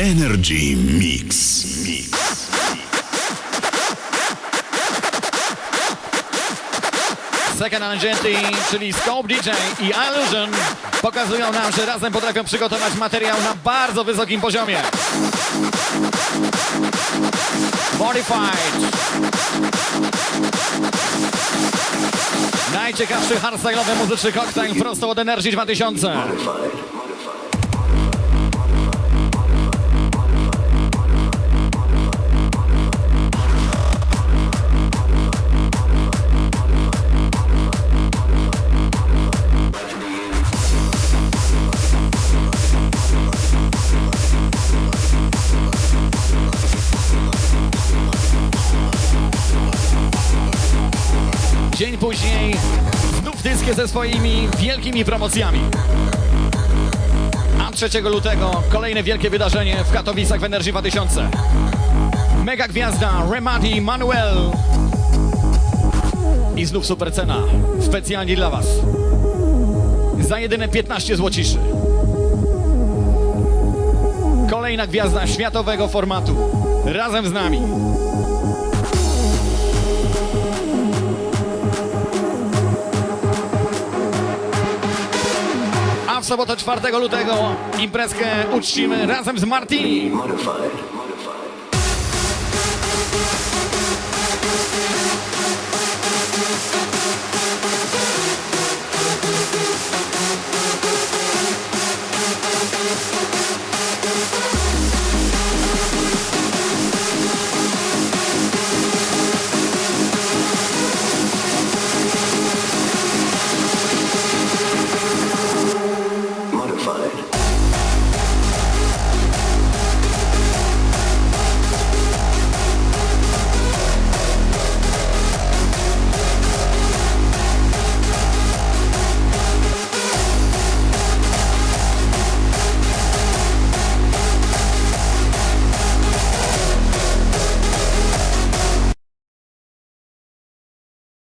Energy Mix. Mix. Second Agenti, czyli Scope DJ i Illusion pokazują nam, że razem potrafią przygotować materiał na bardzo wysokim poziomie. Modified. Najciekawszy hardstyle'owy muzyczny koktajl prosto od Energy 2000. Dzień później znów dyskie ze swoimi wielkimi promocjami. A 3 lutego kolejne wielkie wydarzenie w Katowicach w Energy 2000. Mega gwiazda Remadi Manuel. I znów super cena. Specjalnie dla Was. Za jedyne 15 złociszy. Kolejna gwiazda światowego formatu. Razem z nami. Sobotę 4 lutego imprezkę uczcimy razem z Martini.